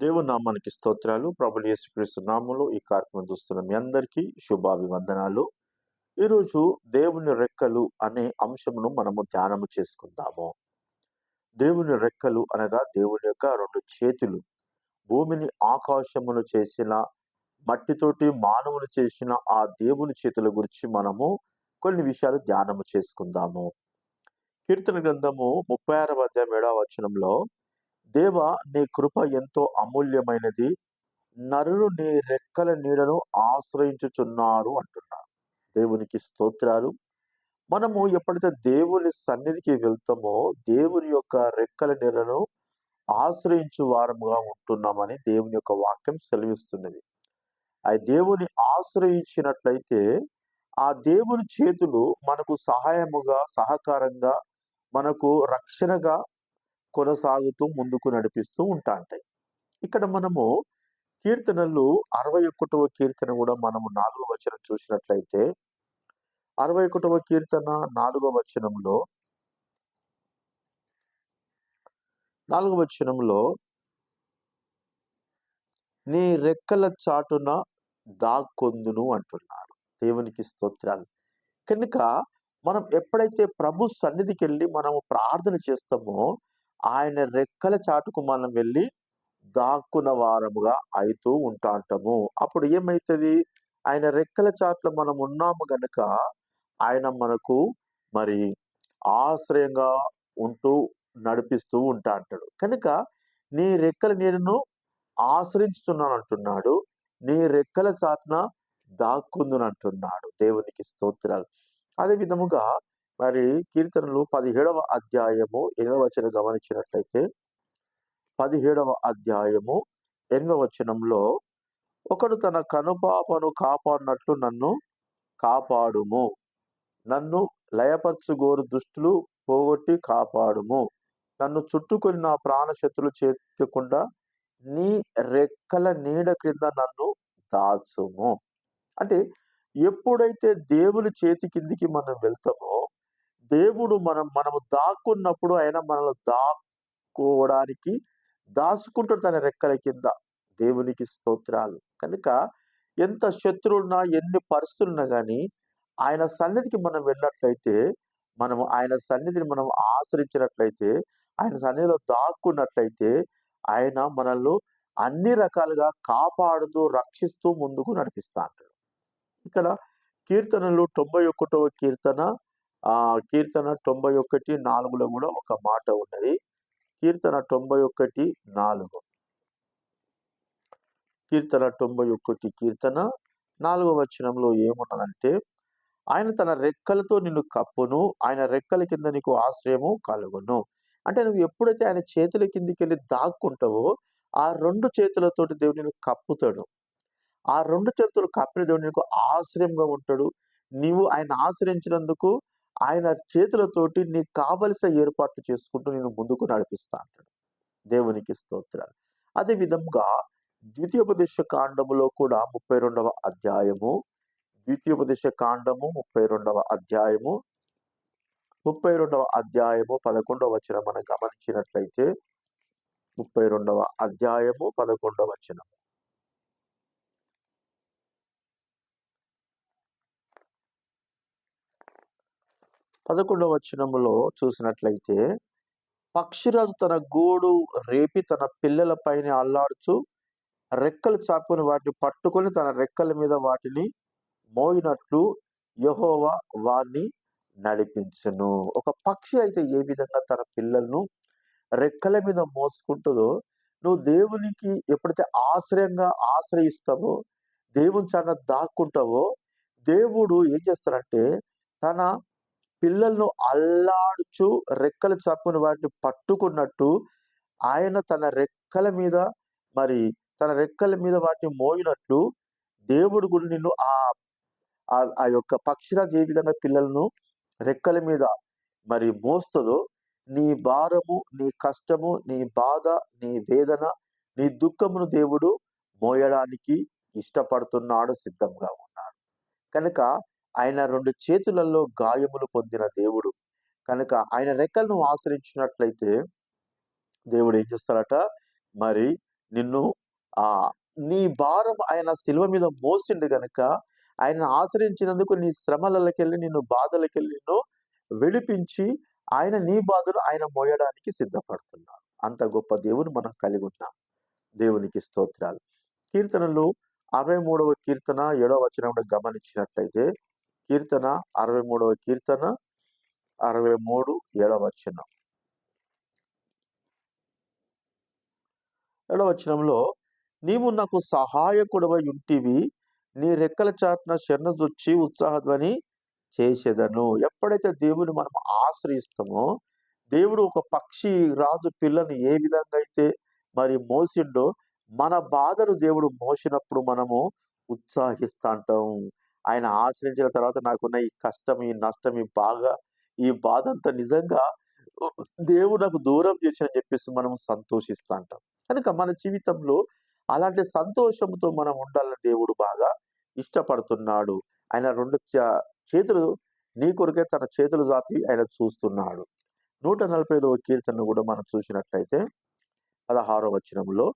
దేవుని నామానికి స్తోత్రాలు. ప్రభులు యేసుక్రీస్తు నామంలో ఈ కార్యక్రమం చూస్తున్న మీ అందరికీ శుభాభివందనాలు. ఈరోజు దేవుని రెక్కలు అనే అంశమును మనము ధ్యానము చేసుకుందాము. దేవుని రెక్కలు అనగా దేవుని యొక్క రెండు చేతులు. భూమిని ఆకాశమును చేసిన మట్టితోటి మానవులు చేసిన ఆ దేవుని చేతుల గురించి మనము కొన్ని విషయాలు ధ్యానము చేసుకుందాము. కీర్తన గ్రంథము ముప్పై ఆరవ అధ్యాయం ఏడవ వచనంలో దేవ నీ కృప ఎంతో అమూల్యమైనది. నరులు నీ రెక్కల నీడను ఆశ్రయించుచున్నారు అంటున్నారు దేవునికి స్తోత్రాలు. మనము ఎప్పుడైతే దేవుని సన్నిధికి వెళ్తామో దేవుని యొక్క రెక్కల నీడను ఆశ్రయించు వారముగా ఉంటున్నామని దేవుని యొక్క వాక్యం సెలవిస్తున్నది. ఆ దేవుని ఆశ్రయించినట్లయితే ఆ దేవుని చేతులు మనకు సహాయముగా సహకారంగా మనకు రక్షణగా కొనసాగుతూ ముందుకు నడిపిస్తూ ఉంటా ఉంటాయి ఇక్కడ మనము కీర్తనలు అరవై ఒకటవ కీర్తన కూడా మనము నాలుగవ వచనం చూసినట్లయితే అరవై ఒకటవ కీర్తన నాలుగవ వచనంలో నాలుగవ వచనంలో నీ రెక్కల చాటున దాక్కొందును అంటున్నాడు దేవునికి స్తోత్రాలు. కనుక మనం ఎప్పుడైతే ప్రభు సన్నిధికి వెళ్ళి మనము ప్రార్థన చేస్తామో ఆయన రెక్కల చాటుకు మనం వెళ్ళి దాక్కున్న వారముగా అవుతూ ఉంటాంటాము. అప్పుడు ఏమవుతుంది ఆయన రెక్కల చాట్ల మనం ఉన్నాము గనుక ఆయన మనకు మరి ఆశ్రయంగా ఉంటూ నడిపిస్తూ ఉంటా అంటాడు కనుక నీ రెక్కల నేను ఆశ్రయించుతున్నాను అంటున్నాడు. నీ రెక్కల చాట్న దాక్కుందును అంటున్నాడు దేవునికి స్తోత్రాలు. అదే విధముగా మరి కీర్తనలు పదిహేడవ అధ్యాయము ఎనిమిదవ వచనం గమనించినట్లయితే పదిహేడవ అధ్యాయము ఎనిమిదవ వచనంలో ఒకడు తన కనుపాపను కాపాడినట్లు నన్ను కాపాడుము. నన్ను లయపరచుగోరు దుష్టులు పోగొట్టి కాపాడుము. నన్ను చుట్టుకొని నా ప్రాణశత్రులు చేర్చకుండా నీ రెక్కల నీడ క్రింద నన్ను దాచుము. అంటే ఎప్పుడైతే దేవుని చేతి కిందికి మనం వెళ్తామో దేవుడు మనం మనము దాక్కున్నప్పుడు ఆయన మనల్ని దాక్కోవడానికి దాచుకుంటాడు తన రెక్కల కింద. దేవునికి స్తోత్రాలు. కనుక ఎంత శత్రువులున్నా ఎన్ని పరిస్థితులున్నా కానీ ఆయన సన్నిధికి మనం వెళ్ళినట్లయితే మనము ఆయన సన్నిధిని మనం ఆశ్రయించినట్లయితే ఆయన సన్నిధిలో దాక్కున్నట్లయితే ఆయన మనల్ని అన్ని రకాలుగా కాపాడుతూ రక్షిస్తూ ముందుకు నడిపిస్తా అంటాడు. ఇక్కడ కీర్తనలు తొంభై ఒకటవ కీర్తన కీర్తన తొంభై ఒకటి నాలుగులో కూడా ఒక మాట ఉన్నది. కీర్తన తొంభై ఒకటి నాలుగు. కీర్తన తొంభై ఒకటి కీర్తన నాలుగవ వచనంలో ఏమున్నదంటే ఆయన తన రెక్కలతో నిన్ను కప్పును ఆయన రెక్కల కింద నీకు ఆశ్రయము కలుగును. అంటే నువ్వు ఎప్పుడైతే ఆయన చేతుల కిందికి వెళ్ళి దాక్కుంటావో ఆ రెండు చేతులతోటి దేవుడు నిన్ను కప్పుతాడు. ఆ రెండు చేతులు కప్పిన దేవుడు నీకు ఆశ్రయంగా ఉంటాడు. నీవు ఆయన ఆశ్రయించినందుకు ఆయన చేతులతోటి నీకు కావలసిన ఏర్పాట్లు చేసుకుంటూ నేను ముందుకు నడిపిస్తా అంటాడు. దేవునికి స్తోత్రాలు. అదే విధంగా ద్వితీయోపదేశ కాండములో కూడా ముప్పై రెండవ అధ్యాయము ద్వితీయోపదేశ కాండము ముప్పై రెండవ అధ్యాయము ముప్పై రెండవ అధ్యాయము పదకొండవ వచనం మనం గమనించినట్లయితే ముప్పై రెండవ అధ్యాయము పదకొండవ వచనం. పదకొండవ వచనములో చూసినట్లయితే పక్షిరాజు తన గూడు రేపి తన పిల్లల పైన అల్లాడుచు రెక్కలు చాపుకొని వాటిని పట్టుకొని తన రెక్కల మీద వాటిని మోయినట్లు యహోవా వాణ్ణి నడిపించును. ఒక పక్షి అయితే ఏ విధంగా తన పిల్లలను రెక్కల మీద మోసుకుంటుందో నువ్వు దేవునికి ఎప్పుడైతే ఆశ్రయంగా ఆశ్రయిస్తావో దేవుని చాలా దాక్కుంటావో దేవుడు ఏం చేస్తాడంటే తన పిల్లలను అల్లాడుచు రెక్కలు చాపుకుని వాటిని పట్టుకున్నట్టు ఆయన తన రెక్కల మీద మరి తన రెక్కల మీద వాటిని మోయినట్లు దేవుడు కూడా నిన్ను ఆ ఆ యొక్క పక్షిరాజు ఏ విధంగా పిల్లలను రెక్కల మీద మరి మోస్తుందో నీ భారము నీ కష్టము నీ బాధ నీ వేదన నీ దుఃఖమును దేవుడు మోయడానికి ఇష్టపడుతున్నాడు సిద్ధంగా ఉన్నాడు. కనుక ఆయన రెండు చేతులలో గాయములు పొందిన దేవుడు. కనుక ఆయన రెక్కలను ఆశ్రయించినట్లయితే దేవుడు ఏం చేస్తాడట? మరి నిన్ను ఆ నీ భారం ఆయన శిల్వ మీద మోసిండు గనుక ఆయన ఆశ్రయించినందుకు నీ శ్రమలకెళ్ళి నిన్ను బాధలకెళ్ళి నిన్ను విడిపించి ఆయన నీ బాధలు ఆయన మోయడానికి సిద్ధపడుతున్నాడు. అంత గొప్ప దేవుని మనం కలిగి ఉన్నాం. దేవునికి స్తోత్రాలు. కీర్తనలు అరవై మూడవ కీర్తన ఏడవ వచనం గమనించినట్లయితే కీర్తన అరవై మూడవ కీర్తన అరవై మూడు ఏడవ వచనం. ఏడవ వచనంలో నీవు నాకు సహాయకుడవై ఉంటివి నీ రెక్కల చాటున శరణొచ్చి ఉత్సాహధ్వని చేసేదను. ఎప్పుడైతే దేవుని మనం ఆశ్రయిస్తామో దేవుడు ఒక పక్షి రాజు పిల్లని ఏ విధంగా అయితే మరి మోసిండో మన బాధను దేవుడు మోసినప్పుడు మనము ఉత్సాహిస్తా అంటాం ఆయన ఆశ్రయించిన తర్వాత నాకున్న ఈ కష్టం ఈ నష్టం ఈ బాగా ఈ బాధ అంతా నిజంగా దేవుడు నాకు దూరం చేసిన చెప్పేసి మనం సంతోషిస్తా అంటాం. కనుక మన జీవితంలో అలాంటి సంతోషంతో మనం ఉండాలని దేవుడు బాగా ఇష్టపడుతున్నాడు. ఆయన రెండు చేతులు నీ కొరకే తన చేతులు జాపి ఆయన చూస్తున్నాడు. నూట నలభై ఐదవ కీర్తనను కూడా మనం చూసినట్లయితే పదహారో వచనంలో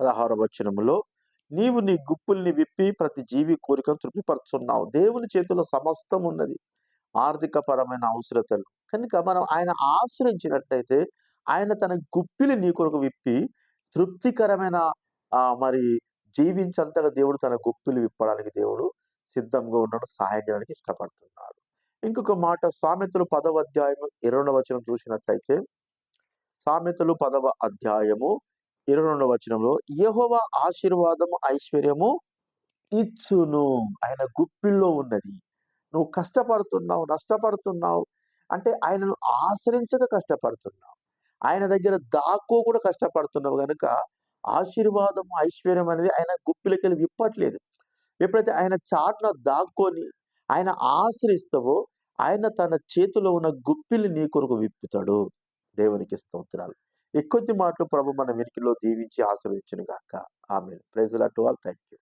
పదహారో వచనంలో నీవు నీ గుప్పుల్ని విప్పి ప్రతి జీవి కోరికను తృప్తిపరుచున్నావు. దేవుని చేతిలో సమస్తం ఉన్నది. ఆర్థిక పరమైన అవసరతలు. కనుక మనం ఆయన ఆశ్రయించినట్లయితే ఆయన తన గుప్పిని నీ కొరకు విప్పి తృప్తికరమైన మరి జీవించంతగా దేవుడు తన గుప్పిలు విప్పడానికి దేవుడు సిద్ధంగా ఉన్నాడు సహాయం చేయడానికి ఇష్టపడుతున్నాడు. ఇంకొక మాట సామెతలు పదవ అధ్యాయము ఇరవై వచనం చూసినట్లయితే సామెతలు పదవ అధ్యాయము ఇరవై రెండవ వచనంలో యహోవ ఆశీర్వాదము ఐశ్వర్యము ఇచ్చును. ఆయన గుప్పిల్లో ఉన్నది. నువ్వు కష్టపడుతున్నావు నష్టపడుతున్నావు. అంటే ఆయనను ఆశ్రయించక కష్టపడుతున్నావు. ఆయన దగ్గర దాక్కో కూడా కష్టపడుతున్నావు కనుక ఆశీర్వాదం ఐశ్వర్యం అనేది ఆయన గుప్పిలకెళ్ళి విప్పట్లేదు. ఎప్పుడైతే ఆయన చాటున దాక్కొని ఆయన ఆశ్రయిస్తావో ఆయన తన చేతిలో ఉన్న గుప్పిల్ని నీ కొరకు విప్పుతాడు. దేవునికి స్తోత్రాలు. ఎక్కువ మాటలు ప్రభు మన వెనుకలో దీవించి ఆశ్రయించును గాక ఆమె praise to all. Thank you